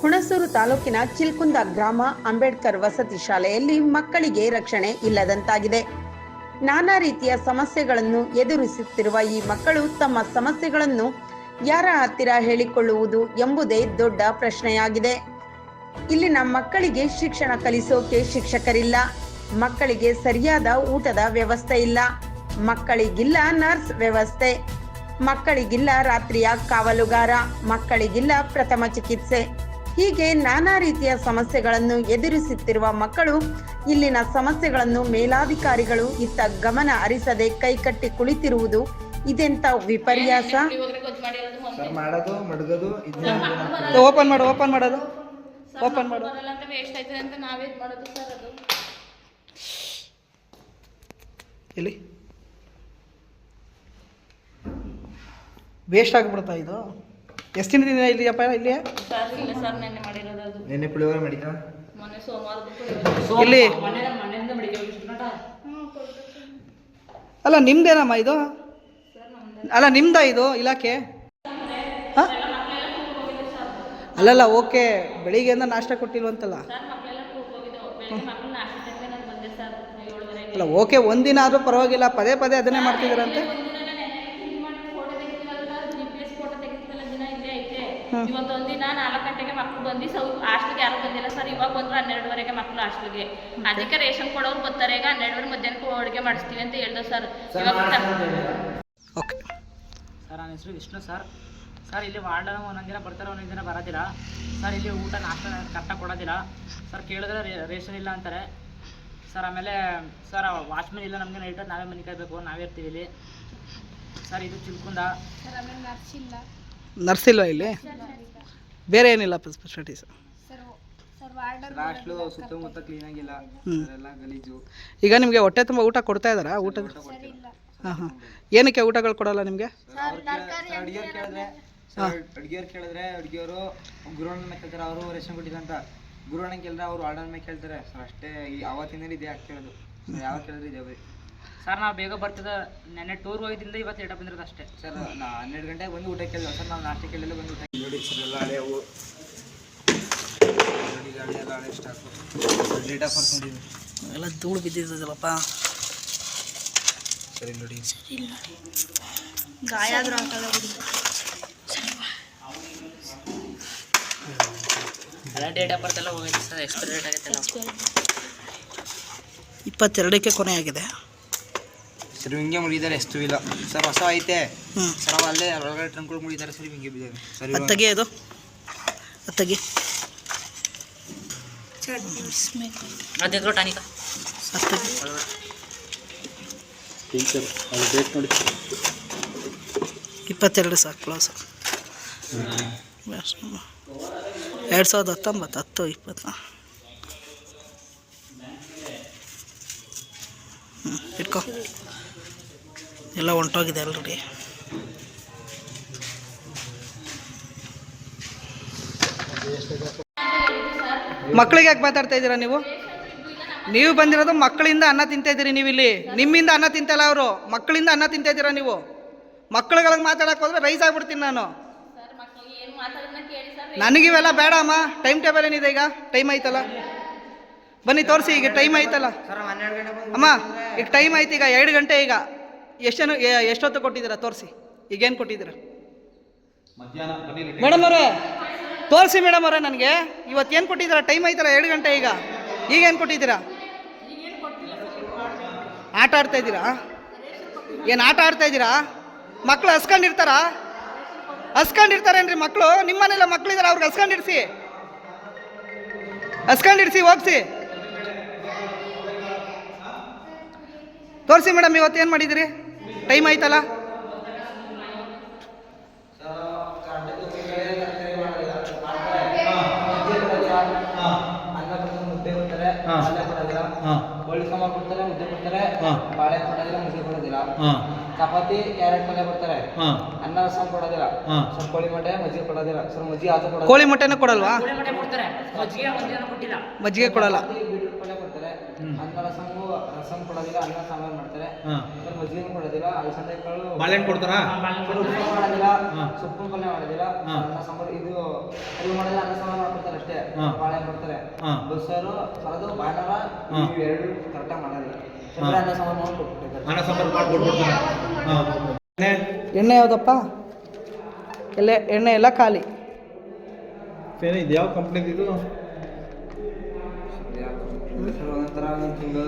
ಹುಣಸೂರು ತಾಲೂಕಿನ ಚಿಲ್ಕುಂದ ಗ್ರಾಮ ಅಂಬೇಡ್ಕರ್ ವಸತಿ ಶಾಲೆಯಲ್ಲಿ ಮಕ್ಕಳಿಗೆ ರಕ್ಷಣೆ ಇಲ್ಲದಂತಾಗಿದೆ. ನಾನಾ ರೀತಿಯ ಸಮಸ್ಯೆಗಳನ್ನು ಎದುರಿಸುತ್ತಿರುವ ಈ ಮಕ್ಕಳು ತಮ್ಮ ಸಮಸ್ಯೆಗಳನ್ನು ಯಾರ ಹತ್ತಿರ ಹೇಳಿಕೊಳ್ಳುವುದು ಎಂಬುದೇ ದೊಡ್ಡ ಪ್ರಶ್ನೆಯಾಗಿದೆ. ಇಲ್ಲಿನ ಮಕ್ಕಳಿಗೆ ಶಿಕ್ಷಣ ಕಲಿಸೋಕೆ ಶಿಕ್ಷಕರಿಲ್ಲ. ಮಕ್ಕಳಿಗೆ ಸರಿಯಾದ ಊಟದ ವ್ಯವಸ್ಥೆ ಇಲ್ಲ. ಮಕ್ಕಳಿಗಿಲ್ಲ ನರ್ಸ್ ವ್ಯವಸ್ಥೆ. ಮಕ್ಕಳಿಗಿಲ್ಲ ರಾತ್ರಿಯ ಕಾವಲುಗಾರ. ಮಕ್ಕಳಿಗಿಲ್ಲ ಪ್ರಥಮ ಚಿಕಿತ್ಸೆ. ಹೀಗೆ ನಾನಾ ರೀತಿಯ ಸಮಸ್ಯೆಗಳನ್ನು ಎದುರಿಸುತ್ತಿರುವ ಮಕ್ಕಳು ಇಲ್ಲಿನ ಸಮಸ್ಯೆಗಳನ್ನು ಮೇಲಾಧಿಕಾರಿಗಳು ಇತ್ತ ಗಮನ ಹರಿಸದೆ ಕೈಕಟ್ಟಿ ಕುಳಿತಿರುವುದು ಇದೆಂತ ವಿಪರ್ಯಾಸ? ಓಪನ್ ಮಾಡು ಓಪನ್ ಮಾಡೋದು ಓಪನ್ ಮಾಡು. ಬರಲ್ಲ ಅಂತ ವೇಸ್ಟ್ ಆಯ್ತದೆ ಅಂತ ನಾವೇನ್ ಮಾಡೋದು ಸರ್ ಅದು? ಇಲ್ಲಿ ವೇಸ್ಟ್ ಆಗಿಬಿಡ್ತಾ ಇದು? ಎಷ್ಟು ದಿನ ಇಲ್ಲಿ ಅಪ್ಪ ಇಲ್ಲಿ ಸರ್ ಇಲ್ಲ ಸರ್ ನೆನ್ನೆ ಮಾಡಿರೋದು ಅದು. ನೆನ್ನೆ ಪುಳಿಯೋಗರೆ ಮೊನ್ನೆ ಸೋಮವಾರದ ಇಲ್ಲಿ ಅಲ್ಲ ನಿಮ್ದೇನಮ್ಮ ಇದು? ಅಲ್ಲ ನಿಮ್ದ ಇದು ಇಲಾಖೆ? ಹಾ? ಅಲ್ಲಲ್ಲ ಓಕೆ. ಬೆಳಿಗ್ಗೆಯಿಂದ ನಾಷ್ಟ ಕೊಟ್ಟಿಲ್ವಂತಲ್ಲ. ಅಲ್ಲ ಓಕೆ ಒಂದಿನ ಆದರೂ ಪರವಾಗಿಲ್ಲ. ಪದೇ ಪದೇ ಅದನ್ನೇ ಮಾಡ್ತಿದ್ದೀರಂತೆ ಒಂದಿನ ನೆನ್ನೆ ಕ್ಲೀನ್ ಮಾಡಿ ಫೋಟೋ ತೆಗಿತೀವಲ್ಲ ಜಿ ಪಿ ಎಸ್ ಫೋಟೋ ತೆಗಿತೀವಲ್ಲ ದಿನ ಇಲ್ಲೇ ಐತೆ ಇವತ್ತು ಒಂದಿನ ನಾಲ್ಕು ಗಂಟೆಗೆ ಮಕ್ಳು ಬಂದು ಸೌ ಹಾಸ್ಟ್ಲಿಗೆ ಯಾರು ಬಂದಿಲ್ಲ ಸರ್. ಇವಾಗ ಬಂದ್ರು ಹನ್ನೆರಡುವರೆಗೆ ಮಕ್ಳು ಹಾಸ್ಟ್ಲಿಗೆ ಅದಕ್ಕೆ ರೇಷನ್ ಕೊಡೋರು ಬರ್ತಾರೆ. ಈಗ ಹನ್ನೆರಡುವರೆ ಮಧ್ಯಾಹ್ನಕ್ಕೆ ಅಡುಗೆ ಮಾಡಿಸ್ತೀವಿ ಅಂತ ಹೇಳ್ದು ಸರ್. ಇವಾಗ ಓಕೆ. ಸರ್ ನನ್ನ ಹೆಸರು ವಿಷ್ಣು ಸರ್. ಸರ್ ಇಲ್ಲಿ ವಾರ್ಡ್ ಒಂದೊಂದು ದಿನ ಬರ್ತಾರೆ ಒಂದೊಂದು ದಿನ ಬರೋದಿಲ್ಲ. ಸರ್ ಇಲ್ಲಿ ಊಟ ನಾಷ್ಟ ಕರೆಕ್ಟಾಗಿ ಕೊಡೋದಿಲ್ಲ. ಸರ್ ಕೇಳಿದ್ರೆ ರೇಷನ್ ಇಲ್ಲ ಅಂತಾರೆ. ಸರ್ ಆಮೇಲೆ ಸರ್ ವಾಚ್ಮನ್ ಇಲ್ಲ ನಮಗೆ ನೈಟ್ ನಾವೇ ಮನೆ ಕಾಯ್ಬೇಕು ನಾವೇ ಇರ್ತೀವಿ ಇಲ್ಲಿ. ಸರ್ ಇದು ಚಿಲ್ಕುಂದ. ಸರ್ ನರ್ಸ್ ಇಲ್ವಾ ಇಲ್ಲಿ? ಬೇರೆ ಏನಿಲ್ಲ ಸ್ಪೆಷಾಲಿಟೀಸ್ ಸುತ್ತಮುತ್ತ ಕ್ಲೀನ್ ಆಗಿಲ್ಲ. ಹ್ಮ್. ಗಲೀಜು. ಈಗ ನಿಮಗೆ ಹೊಟ್ಟೆ ತುಂಬ ಊಟ ಕೊಡ್ತಾ ಇದ್ದಾರಾ? ಊಟದ ಹಾಂ ಹಾಂ. ಏನಕ್ಕೆ ಊಟಗಳು ಕೊಡಲ್ಲ ನಿಮಗೆ? ಅಡುಗೆಯವ್ರು ಕೇಳಿದ್ರೆ ಅಡುಗೆಯವ್ರು ಕೇಳಿದ್ರೆ ಅಡುಗೆಯವರು ಗುರುವಣ್ಣನ ಕೇಳ್ತಾರೆ ಅವರು ರೇಷನ್ ಕೊಟ್ಟಿದ್ದ ಅಂತ. ಗುರುವಣ್ಣ ಕೇಳಿದ್ರೆ ಅವರು ಆರ್ಡರ್ ಮೇಲೆ ಕೇಳ್ತಾರೆ. ಸರ್ ಅಷ್ಟೇ ಈ ಇದೆ ಇದೇ ಕೇಳೋದು ಯಾವಾಗ ಕೇಳಿದ್ರೆ ಇದೆ ಬರೀ. ಸರ್ ನಾವು ಬೇಗ ಬರ್ತಿದ್ದ ನೆನ್ನೆ ಟೂರ್ ಹೋಗಿದ್ದಿಂದ ಇವತ್ತು ಲೇಟ್ ಬಂದಿರೋದು ಅಷ್ಟೇ. ಸರ್ ನಾ ಹನ್ನೆರಡು ಗಂಟೆಗೆ ಬಂದು ಊಟ ಕೇಳಿಲ್ಲ ಸರ್ ನಾವು ನಾಷ್ಟ ಕೇಳಿಲ್ಲ ಬಂದು ಊಟ ನೋಡಿ ಸರ್ ಎಲ್ಲ ಹಳೆ ಅವು. ನೋಡಿ ಗಾಡಿ ಎಲ್ಲ ಹಳೆ ಸ್ಟಾಕು ಬರ್ತ್ ನೋಡಿದ್ವಿ. ಎಲ್ಲ ಧೂಳು ಬಿದ್ದಿದ್ದಲ್ಲಪ್ಪ ಸರಿ ನೋಡಿ. ಗಾಯ ಆದ್ರೂ ಹಾಕಲ್ಲ ಬಿಡಿ ಎಲ್ಲ ಡೇಟ್ ಆಫ್ ಬರ್ತ್ ಎಲ್ಲ ಹೋಗೈತೆ ಸರ್ ಎಕ್ಸ್ಪೈರ್ ಡೇಟ್ ಆಗೈತೆ ಇಪ್ಪತ್ತೆರಡಕ್ಕೆ ಕೊನೆ ಆಗಿದೆ ಸರ್ ಹಿಂಗೆ ಮುಗಿದಾರೆ ಎಷ್ಟು ಇಲ್ಲ ಸರ್ ಹೊಸ ಐತೆ. ಹ್ಞೂ ಸರ್ ಅವು ಅಲ್ಲೇ ಒಳಗಡೆ ಟ್ರಂಕ್ಗಳು ಮುಗಿದಾರೆ ಸರ್ ಹಿಂಗೆ ಬಿದ್ದಾವೆ. ಸರಿ ಅದು ತೆಗಿ ಅದು. ಅತ್ತಗೆ ತೆಗಿ. ಅದಿದ್ರು ಟಾನಿಕ. ಅದು ತೆಗಿ ಇಪ್ಪತ್ತೆರಡು ಸಾಕು ಕ್ಲೋಸ್ ಎರಡು ಸಾವಿರದ ಹತ್ತೊಂಬತ್ತು ಹತ್ತು ಇಪ್ಪತ್ತ. ಹ್ಞೂ ಇಟ್ಕೊ. ಎಲ್ಲ ಹೊಂಟೋಗಿದೆ ಆಲ್ರೆಡಿ ಮಕ್ಕಳಿಗೆ ಯಾಕೆ ಮಾತಾಡ್ತಾ ಇದ್ದೀರಾ ನೀವು? ನೀವು ಬಂದಿರೋದು ಮಕ್ಕಳಿಂದ ಅನ್ನ ತಿಂತಾ ಇದ್ದೀರಿ ನೀವು ಇಲ್ಲಿ ನಿಮ್ಮಿಂದ ಅನ್ನ ತಿಂತಲ್ಲ ಅವರು. ಮಕ್ಕಳಿಂದ ಅನ್ನ ತಿಂತಾ ಇದ್ದೀರಾ ನೀವು? ಮಕ್ಕಳುಗಳಿಗೆ ಮಾತಾಡಕ್ಕೆ ಹೋದ್ರೆ ರೈಸ್ ಆಗ್ಬಿಡ್ತೀನಿ ನಾನು. ನನಗಿವೆಲ್ಲ ಬೇಡ ಅಮ್ಮ ಟೈಮ್ ಟೇಬಲ್ ಏನಿದೆ ಈಗ? ಟೈಮ್ ಆಯ್ತಲ್ಲ? ಬನ್ನಿ ತೋರಿಸಿ, ಈಗ ಟೈಮ್ ಬಂದು ಅಮ್ಮ, ಈಗ ಟೈಮ್ ಆಯ್ತು, ಈಗ ಎರಡು ಗಂಟೆ ಈಗ. ಎಷ್ಟೇನು ಎಷ್ಟೊತ್ತು ಕೊಟ್ಟಿದ್ದೀರಾ? ತೋರಿಸಿ. ಈಗೇನು ಕೊಟ್ಟಿದ್ದೀರಾ? ಮೇಡಮ್ ಅವರೇ ತೋರಿಸಿ ಮೇಡಮ್ ಅವರೇ ನನಗೆ. ಏನು ಕೊಟ್ಟಿದ್ದೀರಾ? ಟೈಮ್ ಆಯ್ತಾರ ಎರಡು ಗಂಟೆ ಈಗ. ಈಗೇನು ಕೊಟ್ಟಿದ್ದೀರಾ? ಆಟ ಆಡ್ತಾ ಇದ್ದೀರಾ? ಏನು ಆಟ ಆಡ್ತಾ ಇದ್ದೀರಾ? ಮಕ್ಕಳು ಹಸ್ಕೊಂಡಿರ್ತಾರಾ? ಹಸ್ಕೊಂಡಿರ್ತಾರೇನ್ರಿ ಮಕ್ಕಳು ನಿಮ್ಮನೆಲ್ಲ ಮಕ್ಕಳಿದ್ದಾರೆ ಅವ್ರಿಗೆ ಹಸ್ಕೊಂಡಿರ್ಸಿ ಹಸ್ಕೊಂಡಿರ್ಸಿ ಹೋಗ್ಸಿ. ತೋರಿಸಿ ಮೇಡಮ್ ಏನು ಮಾಡಿದಿರಿ ಟೈಮ್ ಆಯ್ತಲ್ಲ? ಚಪಾತಿ ಕ್ಯಾರೆಟ್ ಪಲ್ಯ ಕೊಡ್ತಾರೆ ಅನ್ನ ರಸಂ ಕೊಡೋದಿಲ್ಲ ಸ್ವಲ್ಪ ಕೋಳಿ ಮೊಟ್ಟೆ ಮಜ್ಜಿಗೆ ಕೊಡೋದಿಲ್ಲ ಸರ್ ಮಜ್ಜಿಗೆ ಆತ ಕೋಳಿ ಮೊಟ್ಟೆನ ಕೊಡಲ್ವಾ ಮಜ್ಜಿಗೆ ಕೊಡಲ್ಲ ಬೀಟ್ರೂಟ್ ಪಲ್ಯ ಕೊಡ್ತಾರೆ ಹ್ಮ್. ಅನ್ನ ರಸಮು ರಸಮ್ ಕೊಡೋದಿಲ್ಲ ಅನ್ನ ಸಾಂಬಾರು ಮಾಡ್ತಾರೆ. ಮಜ್ಜಿಗೆ ಕೊಡೋದಿಲ್ಲ ಅಲಸಂದೆ ಕಾಳು ಬಾಳೆಹಣ್ಣು ಕೊಡ್ತಾರಾ? ಮಾಡೋದಿಲ್ಲ ಹಾ. ಸೊಪ್ಪಿನ ಪಲ್ಯ ಮಾಡೋದಿಲ್ಲ. ಅನ್ನ ಸಾಂಬಾರು ಇದು ಅದು ಮಾಡೋದಿಲ್ಲ ಅನ್ನ ಸಾಂಬಾರು ಮಾಡ್ಕೊಡ್ತಾರೆ ಅಷ್ಟೇ. ಬಾಳೆಹಣ್ಣು ಬಾಳೆ ಕೊಡ್ತಾರೆ. ಬಸ್ಸಾರು ಅದು ಬಾಣರ. ಇವು ಎರಡು ಕರೆಕ್ಟಾಗಿ ಮಾಡೋದಿಲ್ಲ. ಅನ್ನ ಸಾಂಬಾರು ಅನ್ನ ಸಾಂಬಾರ್ ಮಾಡ್ಕೊಟ್ಬಿಡ್ತಾರ ಎಣ್ಣೆ? ಯಾವ್ದಪ್ಪ? ಎಲ್ಲ ಎಣ್ಣೆ ಎಲ್ಲ ಖಾಲಿ. ಇದು ಯಾವ ಕಂಪ್ನಿದು ಇದು ಸರ್ ಒಂದೊಂಥರ ಒಂದೊಂದು ತಿಂಗಳು